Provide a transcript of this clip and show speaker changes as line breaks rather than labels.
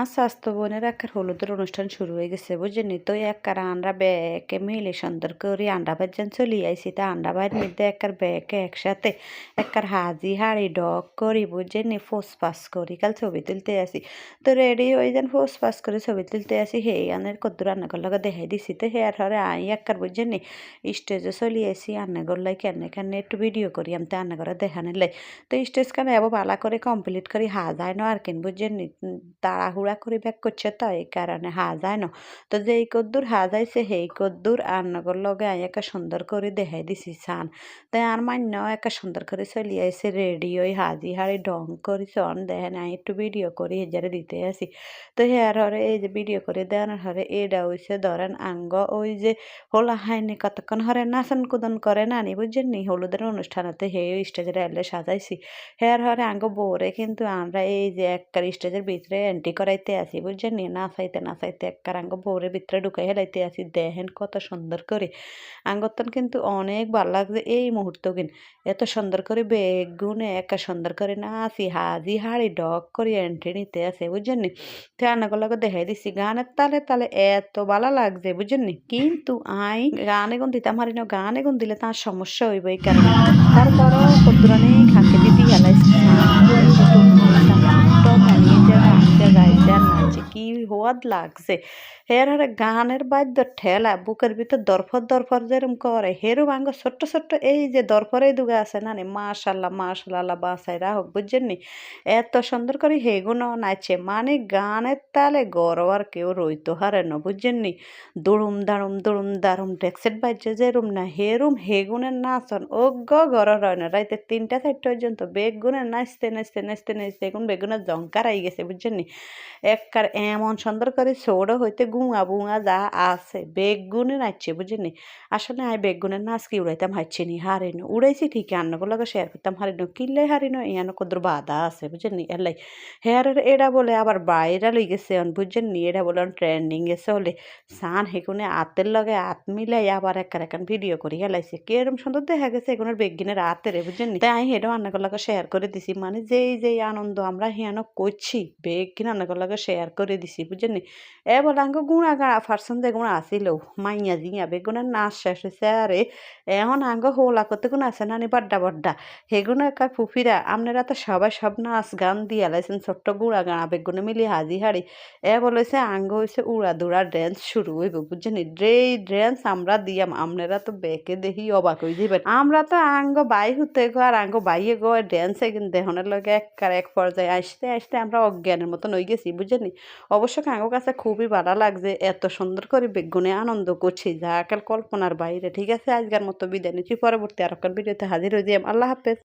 আস্তে আস্তে বোনের একার হলুদের অনুষ্ঠান শুরু হয়ে গেছে বুঝলি তো একার আন্ডা ব্যাকে মিলে সুন্দর করে আন্ডা ভাজান চলি আইসি তা আন্ডা ভাইয়ের মধ্যে একার ব্যাকে একসাথে একার হাজি হাড়ি ডগ করি বুঝলি ফোস পাস করি, কাল ছবি তুলতে আসি। তো রেডি হয়ে যান, ফোস পাস করে ছবি তুলতে আসি। হে আনের কদ্দু রান্নাঘর লগে দেখাই দিছি। তো হে আর হরে আই, একার বুঝলি স্টেজে চলি আসি রান্নাঘর লাই কেনে কেনে একটু ভিডিও করি, আমি তো রান্নাঘরে দেখানোর লাই। তো স্টেজ কানে এবার বালা করে কমপ্লিট করি, হাজায় না আর কিন বুঝলি তাড়াহুড়া করে ব্যাক করছে তো, এই কারণে হাজায় না। তো যেই কদ্দুর হাজাইছে সেই কদ্দুর আন্নগর লগে আই একা সুন্দর করে দেখাই দিছি সান তাই আর মান্য একা সুন্দর করে চলি আইসে রেডি ওই হাজি হাড়ি ঢং করি সন দেখেন আই একটু ভিডিও করি হেজারে দিতে আসি তো হেয়ার হরে এই যে ভিডিও করে দেওয়ার হরে এটা হইছে ধরেন আঙ্গ ওই যে হোলা হাইনি কতক্ষণ হরে নাচন কুদন করে নানি বুঝছেন নি? হলুদের অনুষ্ঠানেতে হে স্টেজের এলে সাজাইছি। হেয়ার হরে আঙ্গ বোরে কিন্তু আমরা এই যে একটা স্টেজের ভিতরে এন্ট্রি করাইতে আসি, বুঝছেন নি? নাচাইতে নাচাইতে একটা আঙ্গ বোরে ভিতরে ঢুকাই হেলাইতে আসি। দেখেন কত সুন্দর করে। আঙ্গতন কিন্তু অনেক ভালো লাগছে এই মুহূর্ত কিন এত সুন্দর করে বেগ বেগুনে একা সুন্দর করে না আসি হাজি হাড়ি ডক করে এন্ট্রি নিতে আসে, বুঝছেন নি? তো রান্নাগুলোকে দেখাই দিছি, গানের তালে তালে এত ভালো লাগছে, বুঝছেন নি? কিন্তু আই গানে গুন দিতাম হারি না গানে গুন দিলে তার সমস্যা হইব এই কারণে। তারপরও কদ্দুরানি খাকে দিদি হেলাইছি হওয়াদ লাগছে। হের হারে গানের বাদ্য ঠেলা, বুকের ভিতর দরফর দরফর যেরম করে হেরম আঙ্গ ছোট্ট ছোট্ট এই যে দরফরে দুগা আছে না নি? মাশাল্লাহ মাশাল্লাহ, বাসায় রাহক বুঝছেন নি? এত সুন্দর করে হেগুনো নাচে মানে গানের তালে গরো আর কেউ রইতো হারে না, বুঝছেন নি? দুড়ুম দাড়ুম দুড়ুম দাড়ুম, ডেক্সেট বাজছে যেরুম না, হেরুম হেগুনের নাচন অজ্ঞ গর হয় না। রাইতে তিনটা চারটা পর্যন্ত বেগুনে নাচতে নাচতে নাচতে নাচতে এখন বেগুনের জঙ্কার আই গেছে, বুঝছেন নি? একবার এমন সুন্দর করে ছোট হইতে গুঙা বুঙা যা আছে, বেগুনে নাচছে বুঝলি আসলে আমি বেগুনের নাচ কি উড়াইতাম হারছি নি হারিনো উড়াইছি ঠিকই আন্নগুলোকে শেয়ার করতাম হারিনো কিনলে হারিনো ইয়ানো কদ্র বাধা আছে বুঝলি এলাই হেয়ার এটা বলে আবার বাইরা লই গেছে বুঝছেন নি এটা বলে ট্রেন্ডিং গেছে হলে সান হেকুনে আতের লগে আত মিলাই আবার একার একান ভিডিও করি হেলাইছে কিরম সুন্দর দেখা গেছে এগুলোর বেগিনের আতের বুঝছেন নি তাই আমি হেডও আন্নাগুলোকে শেয়ার করে দিছি মানে যেই যেই আনন্দ আমরা হিয়ানো করছি, বেগিন আন্নাগুলোকে শেয়ার করে দিছি বুঝছেন নি এ বলে আঙ্গ গুণা গাড়া ফারসন যে গুণা আসিল মাইয়া জিয়া বেগুনের নাচ শেষ হয়েছে আরে এখন আঙ্গ হোলা করতে গুণ আছে নানি বাড্ডা বাড্ডা হেগুনো একা ফুফিরা আপনারা তো সবাই সব নাচ গান দিয়ে লাইছেন ছোট্ট গুড়া গাড়া বেগুনে মিলি হাজি হাড়ি এ বলেছে আঙ্গ হয়েছে উড়া দুড়া ড্যান্স শুরু হইব বুঝছেন যেই ড্যান্স আমরা দিয়াম আপনারা তো বেকে দেখি অবাক হয়ে যাবেন আমরা তো আঙ্গ বাই হতে গো আর আঙ্গ বাইয়ে গো ড্যান্সে কিন্তু দেহনের লগে এক এক পর্যায়ে আসতে আসতে আমরা অজ্ঞানের মতন হয়ে গেছি বুঝেনি অবশ্য কাঙ্গো কাছে খুবই ভালো লাগছে। এত সুন্দর করে বেগুনে আনন্দ করছি। যা কাল কল্পনার বাইরে। ঠিক আছে, আজকের মতো বিদায় নিচ্ছি। পরবর্তী আর ভিডিওতে হাজির হয়ে যাই আল্লাহ হাফেজ।